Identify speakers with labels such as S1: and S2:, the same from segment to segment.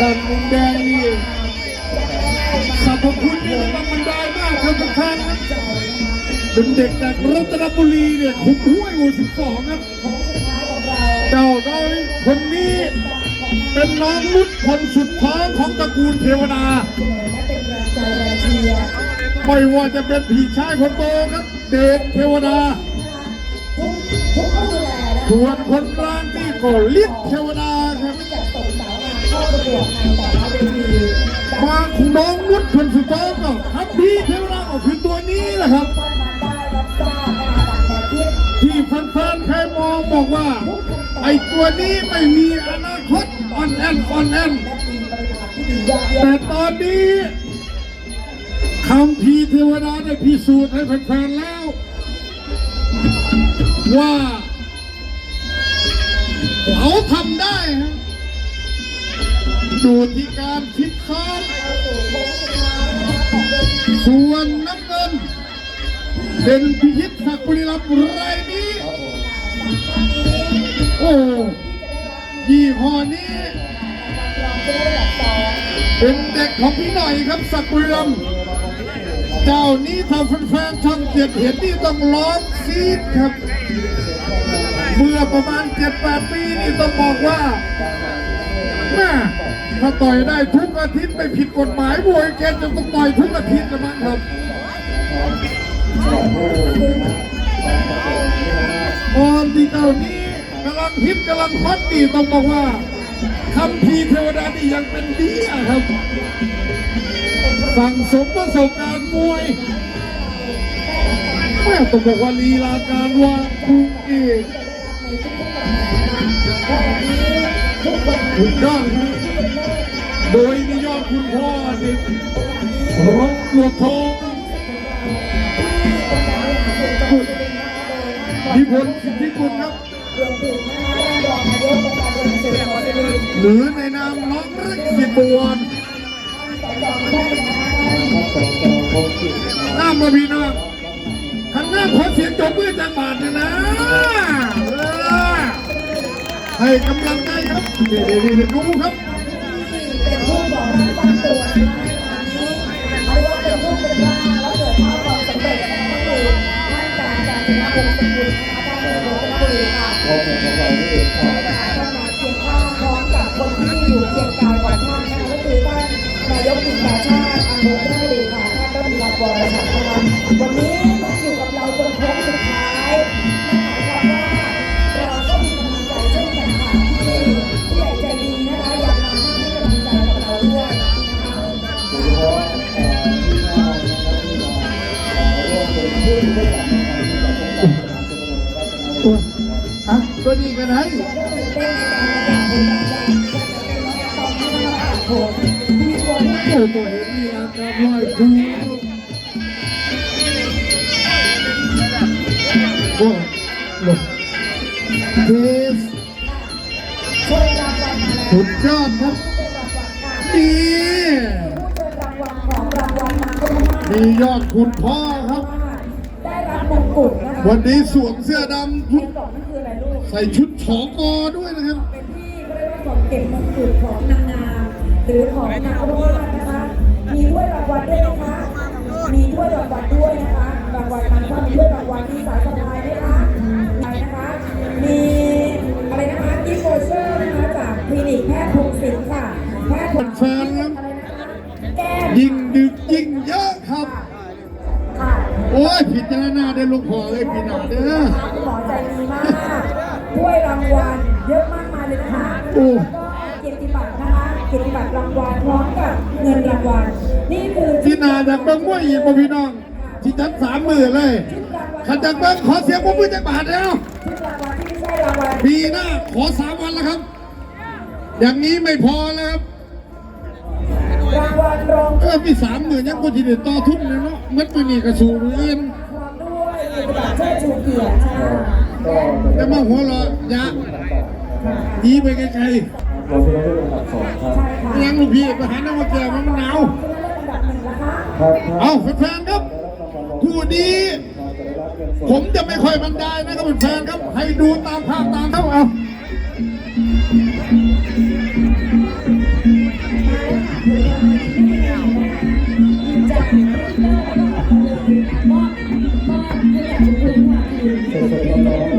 S1: ด้านมุมแดงนี่สรรพคุณนี่มันบรรดามากครับทุกท่านเป็นเด็กจากรัตนบุรีเนี่ยขุมห้วยหมู่สิบสองครับเจ้าน้อยคนนี้เป็นน้องนุชคนสุดท้องของตระกูลเทวดาไม่ว่าจะเป็นพี่ชายคนโตครับ เดชเทวดาส่วนคนกลางที่ก็ลิศเทวดาครับ มาของน้องนุชคนสุดท้องก็ครับพี่เทวดาก็คือตัวนี้แหละครับ ที่แฟนๆเคยมองบอกว่า ไอ้ตัวนี้ไม่มีอนาคตอ่อนแอนอ่อนแอนแต่ตอนนี้คำพีร์เทวดาได้พิสูจน์ให้แฟนๆแล้ว ว่าเขาทำได้ฮะ ดูที่การฟิตซ้อมส่วนน้ำเงิน เป็นพิชิตศักดิ์บุรีรัมย์รายนี้ โอ้ยี่ห้อนี้ เป็นเด็กของพี่หน่อยครับศักดิ์บุรีรัมย์เจ้านี้ถ้าแฟนๆช่องเจ็ดเห็นนี่ต้องร้องซีดครับ เมื่อประมาณเจ็ดแปดปีนี่ต้องบอกว่าแม่ ถ้าต่อยได้ทุกอาทิตย์ไม่ผิดกฎหมายมวยแกจะต้องต่อยทุกอาทิตย์นะมั้งครับตอนที่เจ้านี้กำลังฮิตกำลังฮอตดีต้องบอกว่าคำพีเทวดานี่ยังเป็นดีอะครับ สั่งสมประสบการณ์มวยแม่ต้องบอกว่าลีลาการวางคู่อีกถูกต้อง ดยนิยอดคุณพ่อสิรบหลวงทองนิพนธ์สิทธิคุณครับ หรือในนามน้องรักเกียรติบวรน้ามาพี่น้องข้างหน้าขอเสียงจบมือจากบาทเนี่ยนะให้กำลังใจครับเดี๋ยวดีเดี๋ยวดูครับ
S2: รุณพงศ์สกุลนะคะท่านเป็นรัฐมนตรีค่ะ
S3: ข้อมูลของเรานี่เองครับ
S2: ท่านมาเคียงข้างพร้อมกับคนที่อยู่เคียงกายของท่าน นทร์
S1: ฮะตัวนี้กันให้
S2: โอ้โห
S1: ตัวเห็นมีอาการลอยคูโอ้หลบเทสสุดยอดครับ
S2: เป็นรางวัลค่ะ
S1: นี่
S2: มี
S1: ยอดคุณพ่อครับ
S2: ได้รับมงกุฎ
S1: วันนี้สวมเสื้อดำชุ
S2: ก
S1: ใส่ชุดฉอกอด้วยนะครับ
S2: เป็นที่ก็เรียกว่าของเก็บมงกุฎของนางงามหรือของนางรวาดนะคะ มีถ้วยรางวัลด้วยนะคะมีถ้วยรางวัลด้วยนะคะรางวัลมันก็มีถ้วยรางวัลที่สายสะพายไหมคะไหนนะคะมีอะไรนะคะกิฟต์โวเชอร์นะคะจากคลินิกแพทย์พงศิลป์ค่ะแพทย์พงศิลป์
S1: แฟนครับ
S2: อะไรนะคะแก้ม
S1: ยิ่งดึกยิ่งเยอะครับ
S2: ค่ะ
S1: โอ้ยผิดจารณาได้ลูกพ่อเลยพี่หนาเด้อ
S2: คุณหมอใจดีมาก ถ้วยรางวัลเยอะมากมายเลยนะคะ
S1: โอ้
S2: แล้วก็เกียรติบัตรนะคะเกียรติบัตรรางวัลพร้อมกับเงินรางวัลนี่คือ
S1: พี่หนาจากเบิ้งมวยอีกบ่พี่น้องที่จัดสามหมื่นเลย
S2: ชุดรางวัล
S1: ขันจากเบิ้งขอเสียงปรบมือจากบาทแล้ว
S2: ชุดรางวัลที่ไม่ใช่รางวัล
S1: ปีหน้าขอสามวันแล้วครับ อย่างนี้ไม่พอแล้วครับ
S2: รางวัลรอง
S1: เออมีสามหมื่นยังคนที่เด็ดต่อทุนเลยเนาะมัดไปนี่กระสูมืออื่น
S2: พร้อมด้วยเกียรติบัตรเชิดชูเกียรติค่ะ
S3: ก็
S1: จะ มาหัวเราะยะหนีไปไกล
S3: เราเป็นเรื่อดับสองครับ
S1: ๆยังลูกพี่ไปหาหน้ามาเจอมันหนาว
S2: เอา
S1: แฟนๆครับคู่นี้ ผมจะไม่ค่อยบรรยายนะครับแฟนๆครับ ให้ดูตามภาพตามเท่าเอา
S3: สวัสดีครั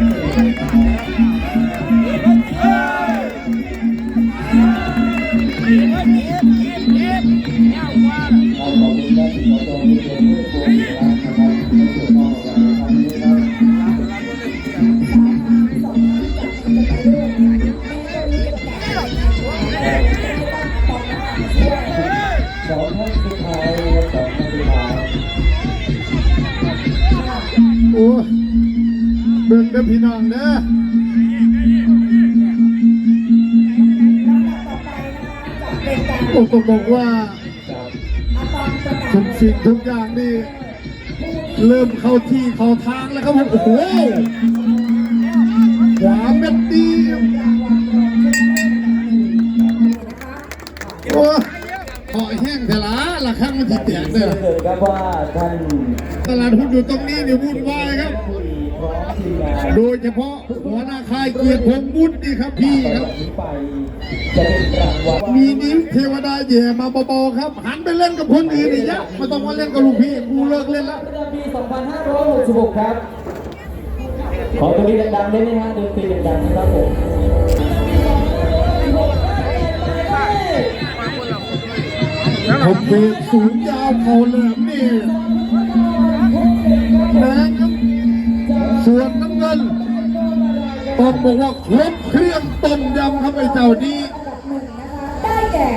S3: やっ
S1: た! อพี่น้องเด้อโอ้ก็บอกว่าทุกสิ่งทุกอย่างนี่เริ่มเข้าที่เข้าทางแล้วครับผมโอ้โหขวาเม็ดดีโอ้ขอแห้งแต่ละละครั้งมันจะแตก
S3: เลยครับว่าท่าน
S1: ตลาดหุ้นอยู่ตรงนี้เนี่วุ่นวายครับ โดยเฉพาะหัวหน้าค่ายเกียรติพงษ์บุญนี่ครับพี่ครับ
S3: นี้ไปจะเป็นรางวัล
S1: มีนิ้วเทวดาแย่มาเบาๆครับ หันไปเล่นกับคนอื่นอีกยะไม่ต้องมาเล่นกับลูกพี่กูเลิกเล่นแล้ว
S3: ประจำปี2566 ครับ ขอตรงนี้ดังๆได้ไหมฮะดนตรีดังๆนะครับผม
S1: ผมเบรกสูงยาวเขาแหลมนี่ ส่วนน้ำเงินต้องบอกว่าครบเครื่องต้มยำครับไอ้เจ้านี้
S2: ได้แก่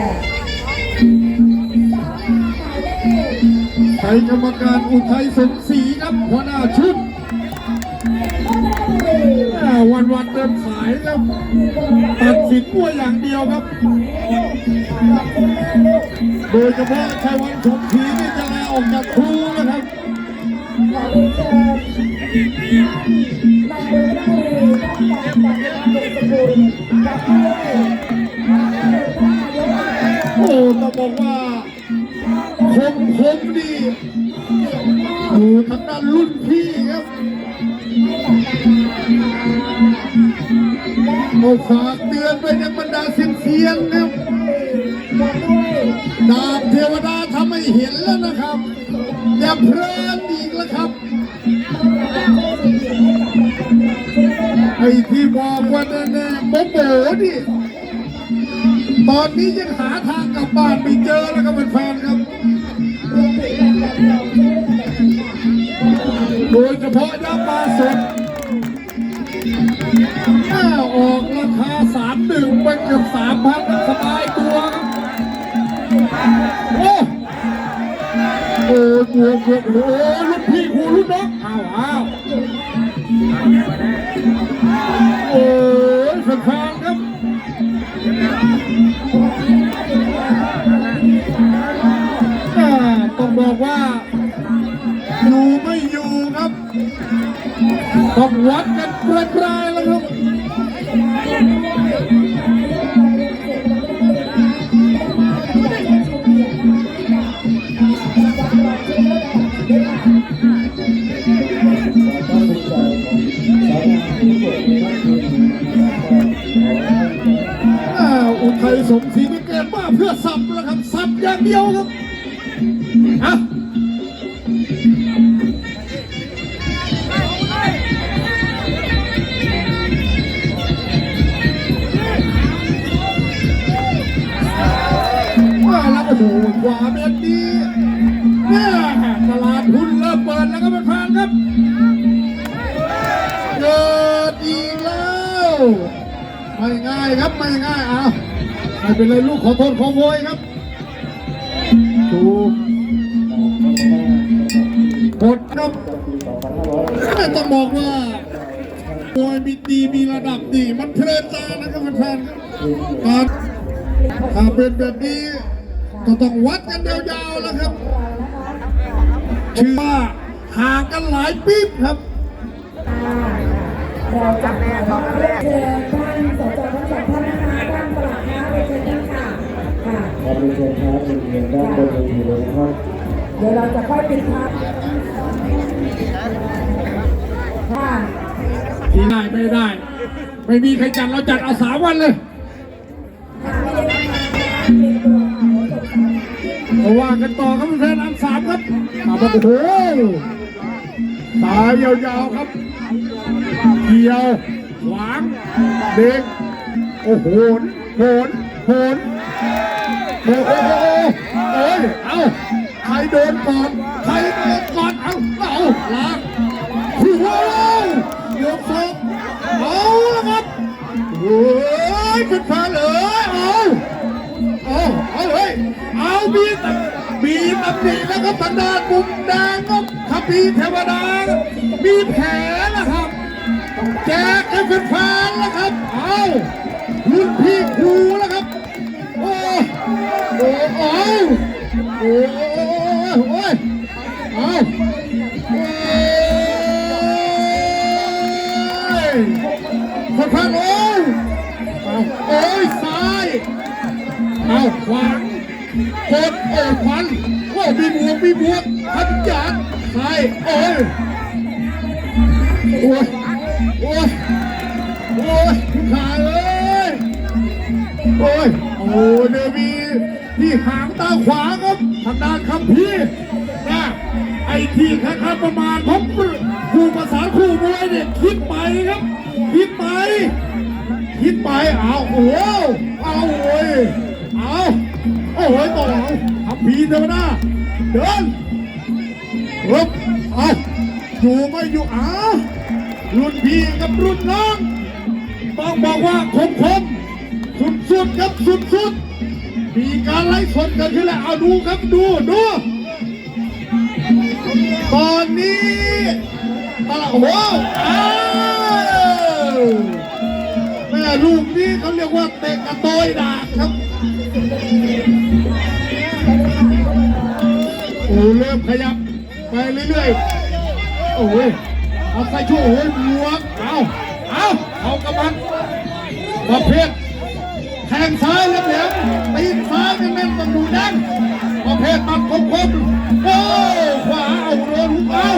S1: ใช้กรรมการอุทัยสมศรีครับหัวหน้าชุดวันวันเดินสายครับตัดสินมวยอย่างเดียวครับ โดยเฉพาะชัยวันสมศรีนี่จะลาออกจากครูนะครับ โอ้ต้องบอกว่าคมคมดีอยู่ทางด้านรุ่นพี่ครับโอ้ฝากเตือนไปยังบรรดาเซียนๆนะครับดาบเทวดาทำให้เห็นแล้วนะครับ อย่าเพลินอีกแล้วครับ อ้ที่บอกว่าแน่ๆโมโหดิตอนนี้ยังหาทางกลับบ้านไม่เจอแล้วครับแฟนๆครับ โดยเฉพาะยาปลาสดถ้าออกราคาสามหนึ่งไปเกือบสามพันสบายตัวครับโอ้โอ้กลัวกลัวโอ้ลูกพี่ครูลูกน้องอ้าวอ้าว โเดียวครับอะว่าแล้วโอ้โหขวาเม็ดนี้เนี่ยตลาดหุ้นเริ่มเปิดแล้วก็เป็นแฟนครับเกิดอีกแล้วไม่ง่ายครับไม่ง่ายเอาไม่เป็นไรลูกขอโทษขอโวยครับ ถูกดครับต้องบอกว่ามวยมีดีมีระดับดีมันเพลินตานะครับแฟนๆครับถ้าเป็นแบบนี้ก็ต้องวัดกันยาวๆแล้วครับชื่อว่าห่างกันหลายปี๊บครับ
S2: เราจะขอเรียนเชิญ ค่ะ
S3: ขอบคุณครับเป็นเงินด้านบนเวทีเลยนะครับ
S2: เดี๋ยวเราจะค่อยปิดท้ายค่ะ
S1: ที่ได้ไม่ได้ ไม่มีใครจัดเราจัดเอาสามวันเลย
S2: ค่ะไม่ได้นะคะเว่า
S1: ว่ากันต่อครับแฟนอันสามครับมาบอกโอ้โหตายยาวๆครับเกี่ยว ขวาง เด็ก โอ้โห โหน โหน โอ้โหโอ้ยเอาใครโดนก่อนใครโดนก่อนเอาเอาล้างถือว่าเรายกศพเอาละครับโอ้ยเป็นแฟนเลยเอาเอาเอาเฮ้ยเอามีตำมีตำหนิแล้วครับทางด้านมุมแดงครับขับพีเทวดามีแผลนะครับแจกให้แฟนๆแล้วครับ เอารุ่นพี่ครูแล้วครับ โอ้เอาโอ้โอ้ยเอาโอ้ยแฟนๆโอ้ยโอ้ยซ้ายเอาขวางกดโอ้ขวัญโอ้มีบวกมีบวกพันจานใส่โอ้ยโอ้ยโอ้ยโอ้ยขาเลยโอ้ยโอ้เดวี ที่หางตาขวาครับทางด้านคำพีนะไอที่คล้ายๆประมาณของครูภาษาครูมวยเนี่ยคิดไปครับ คิดไปคิดไปเอาโอ้โหเอาโอ้ยเอาโอ้ยต่อเอาทำพีเทวดาเดินรบเอาอยู่ไม่อยู่เอารุ่นพี่กับรุ่นน้องต้องบอกว่าคมคมสุดสุดๆครับสุดสุดๆ มีการไล่สดกันขึ้นแล้วเอาดูครับดูดูตอนนี้ตลาดโอ้โหอ้าวแม่ลูกนี้เขาเรียกว่าเตะกระโตยดากครับโอ้เริ่มขยับไปเรื่อยๆโอ้ยเอาใส่ช่วโอ้ยบวกเอาเอาเอากระมันประเภท แทงซ้ายแล้วแหลมตีนซ้ายแม่นต้องดูดันประเภทมัดคมคมโอ้ขวาเอาโดนหุกเอา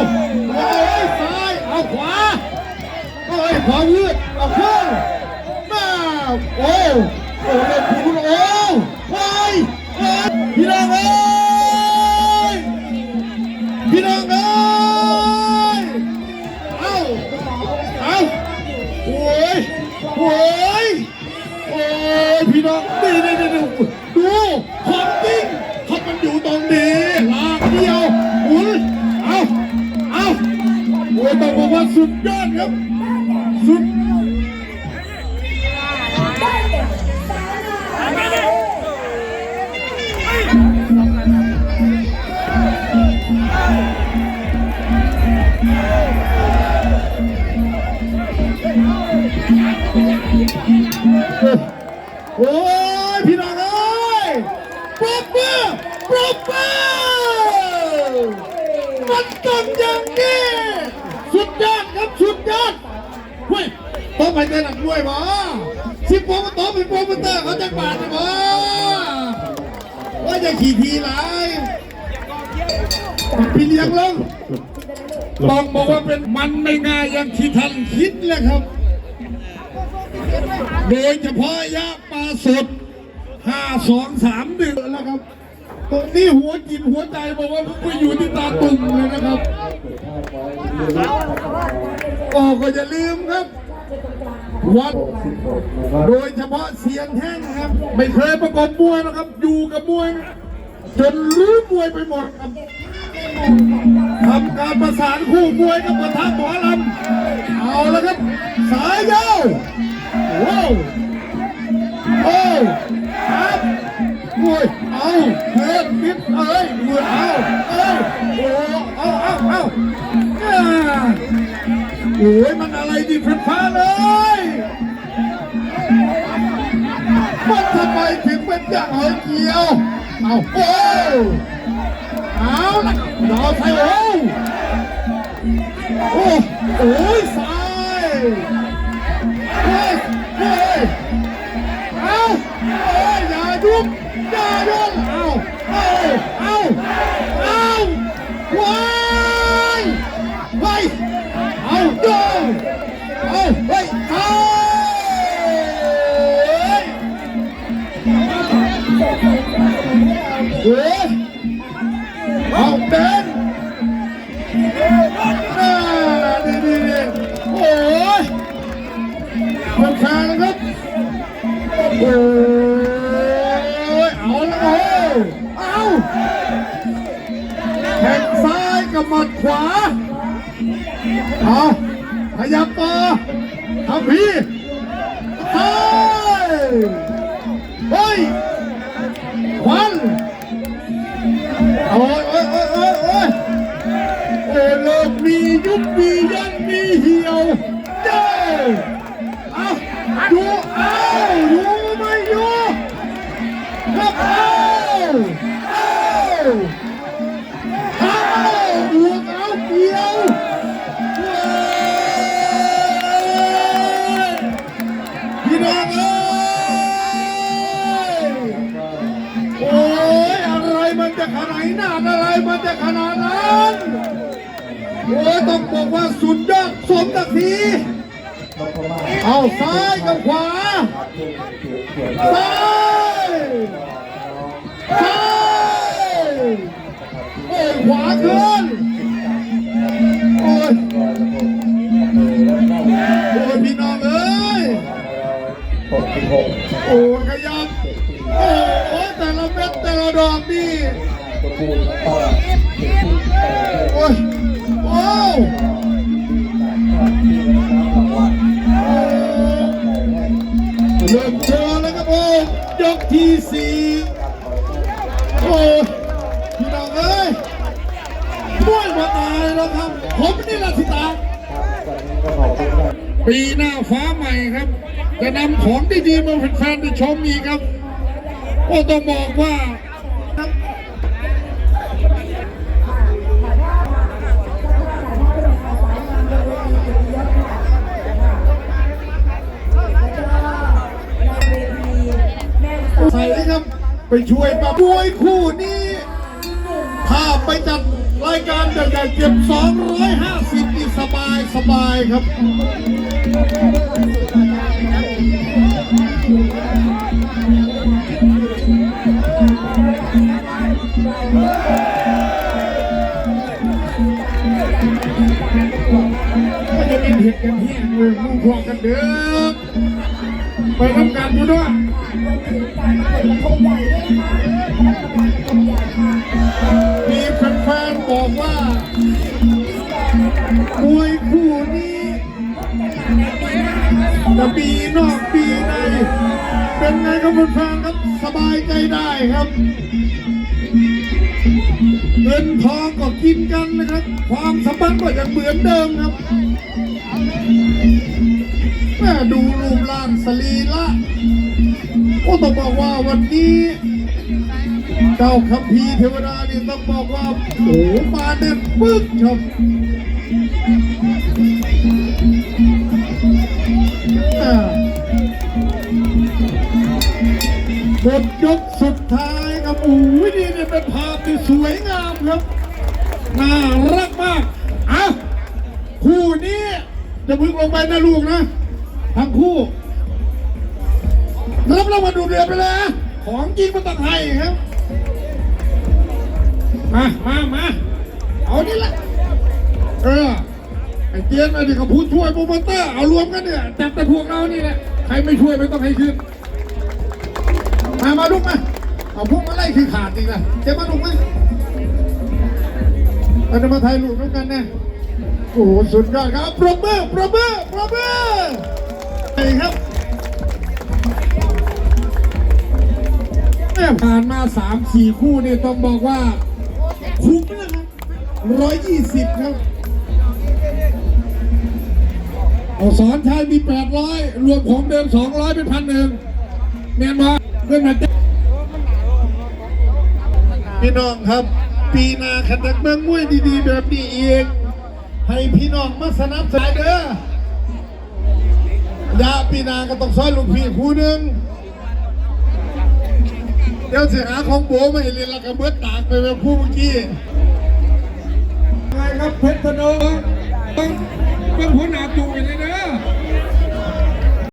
S1: โอ้ยซ้ายเอาขวาโอ้ยขวายืดเอาขึ้นมาโอ้โอ้เลยคุณโอ้ ยอดครับ สุดโอ้ยพี่น้องเอ้ยปรบมือปรบมือมันต้องอย่างนี้ สุดยอดครับสุดยอดเฮ้ยต้องไปเต้นหนักด้วยบ่สิบโปรโมเตอร์เป็นโปรโมเตอร์เขาจะบาดนะบ่ว่าจะขี่ทีไรพี่เลี้ยงลงต้องบอกว่าเป็นมันไม่ง่ายอย่างที่ท่านคิดเลยครับ โดยเฉพาะยาปลาสดห้าสองสามหนึ่งแล้วครับ ตรงนี้หัวจิตหัวใจบอกว่าไปอยู่ที่ตาตุ่มเลยนะครับโอ้ก็อย่าลืมครับ วัด โดยเฉพาะเสียงแห้งครับ ไม่เคยประกอบมวยนะครับ อยู่กับมวย จนรู้มวยไปหมดครับทำการประสานคู่มวยกับประทับหมอลำเอาแล้วครับ สายยาวว้าวโอ้ครับ มวยเอาเพื่อนนิดเอ้ยมวยเอาเอาโอ้เอาเอาเอาโอ้ยมันอะไรดีฟ้ฟ้าเลยมันทำไมถึงเป็นอย่างหอเกียว เอาโอ้เอาละยาวใส่โอ้โอ้โอ้ย เอาแข่งซ้ายกับหมัดขวา เอาขยับต่อทำพี่ จะขนาดนั้นโอ้ยต้องบอกว่าสุดยอดสมศักดิ์ศรีเอาซ้ายกับขวา ซ้าย ซ้ายโอ้ยขวาขึ้นโอ้ยโอ้ยพี่น้องเอ้ยโอ้ยขยับโอ้ยแต่ละเม็ดแต่ละดอกนี่ ปีหน้าฟ้าใหม่ครับ จะนำของดีๆมาแฟนๆได้ชมอีกครับโอ้ต้องบอกว่าใส่ครับ ไปช่วยประมวยคู่นี้ ถ้าไปจัดรายการใหญ่ๆเก็บ250 สบายครับก็จะเป็นเห็ดกันแห้งเลยมูพวงกันเด้อไปทำการดูด้วยมีแฟนๆบอกว่า มวยคู่นี้จะปีนอกปีใน เป็นไงครับแฟนๆครับสบายใจได้ครับเงินทองก็กินกันนะครับ ความสัมพันธ์ก็ยังเหมือนเดิมครับแม่ดูรูปร่างสรีละโอ้ต้องบอกว่าวันนี้ เจ้าคัมภีเทวดานี่ต้องบอกว่าโอ้มาเด็ดปึ๊กครับ หมดยกสุดท้ายครับโอ้ยนี่เนี่ยเป็นภาพที่สวยงามครับน่ารักมากอะคู่นี้จะพึ่งลงไปนะลูกนะทั้งคู่รับรางวัลดูเดือดไปเลยนะของจริงมันต้องให้ครับ มามามาเอานี่แหละเออไอ้เจนไอ้นี่ก็ผู้ช่วยโปรโมเตอร์เอารวมกันเนี่ยจับแต่พวกเรานี่แหละใครไม่ช่วยไม่ต้องให้ขึ้น มามาลุกมาเอาพวกมาไล่คือขาดจริงนะเจ๊มาลุกมาเราจะมาถ่ายรูปด้วยกันนะโอ้โหสุดยอดครับปรบมือปรบมือปรบมือไปครับผ่านมาสามสี่คู่นี่ต้องบอกว่า คุ้มนะครับร้อยยี่สิบครับ เอาสอนชายมีแปดร้อยรวมของเดิมสองร้อยเป็นพันหนึ่งเมียนมา เพื่อนมาพี่น้องครับ ปีหนาขันดักเมืองมวยดีๆ แบบนี้เองให้พี่น้องมาสนับสนุนเด้อยาปีนาก็ต้องซอยลูกพี่คู่หนึ่งเดี๋ยวสิหาของโบมาให้เรียนล้วก็เบิดตากไปเป็นผู้เมื่อกี้ไงครับเพชรธนูต้องต้องหัวหน้าจูไปเลยเด้อ